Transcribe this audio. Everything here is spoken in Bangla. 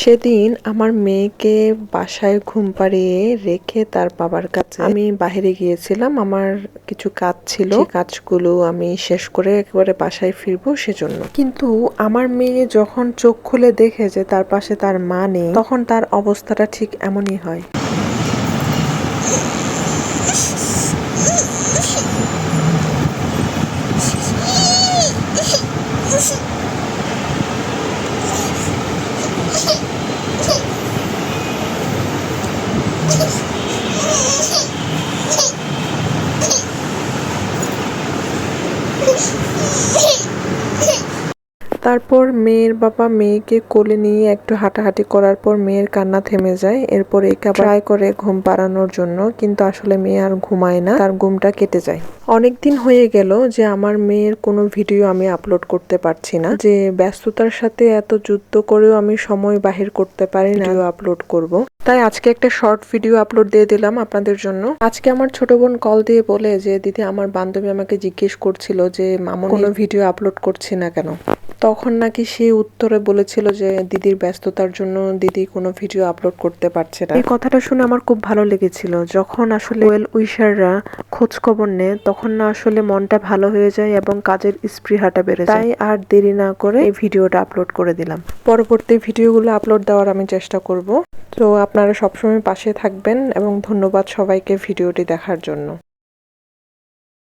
সেদিন আমার মেয়েকে বাসায় ঘুম পাড়িয়ে রেখে তার বাবার কাছে আমি বাইরে গিয়েছিলাম। আমার কিছু কাজ ছিল। কাজগুলো আমি শেষ করে একেবারে বাসায় ফিরবো সেজন্য। কিন্তু আমার মেয়ে যখন চোখ খুলে দেখে যে তার পাশে তার মা নেই, তখন তার অবস্থাটা ঠিক এমনই হয়। Hey! তারপর মেয়ের বাবা মেয়েকে কোলে নিয়ে একটু হাঁটাহাঁটি করার পর মেয়ের কান্না থেমে যায়। এরপর একে ট্রাই করে ঘুম পাড়ানোর জন্য, কিন্তু আসলে মেয়ে আর ঘুমায় না, তার ঘুমটা কেটে যায়। অনেক দিন হয়ে গেল যে আমার মেয়ের কোনো ভিডিও আমি আপলোড করতে পারছি না, যে ব্যস্ততার সাথে এত যুদ্ধ করেও আমি সময় বাহির করতে পারি না। আপলোড করব। তাই আজকে একটা শর্ট ভিডিও আপলোড দিয়ে দিলাম আপনাদের জন্য। আজকে আমার ছোট বোন কল দিয়ে বলে যে, দিদি, আমার বান্ধবী আমাকে জিজ্ঞেস করছিল যে, মামুন, কোনো ভিডিও আপলোড করছি না কেন? তখন নাকি সে উত্তরে বলেছিল যে দিদির ব্যস্ততার জন্য দিদি কোনো ভিডিও আপলোড করতে পারছে না। এই কথাটা শুনে আমার খুব ভালো লেগেছিল। যখন আসলে ওয়েল উইশাররা খোঁজ খবর নেয় তখন না আসলে মনটা ভালো হয়ে যায় এবং কাজের স্পৃহাটা বেড়ে যায়। তাই আর দেরি না করে এই ভিডিওটা আপলোড করে দিলাম। পরবর্তী ভিডিওগুলো আপলোড দেওয়ার আমি চেষ্টা করব। তো আপনারা সবসময় পাশে থাকবেন এবং ধন্যবাদ সবাইকে ভিডিওটি দেখার জন্য।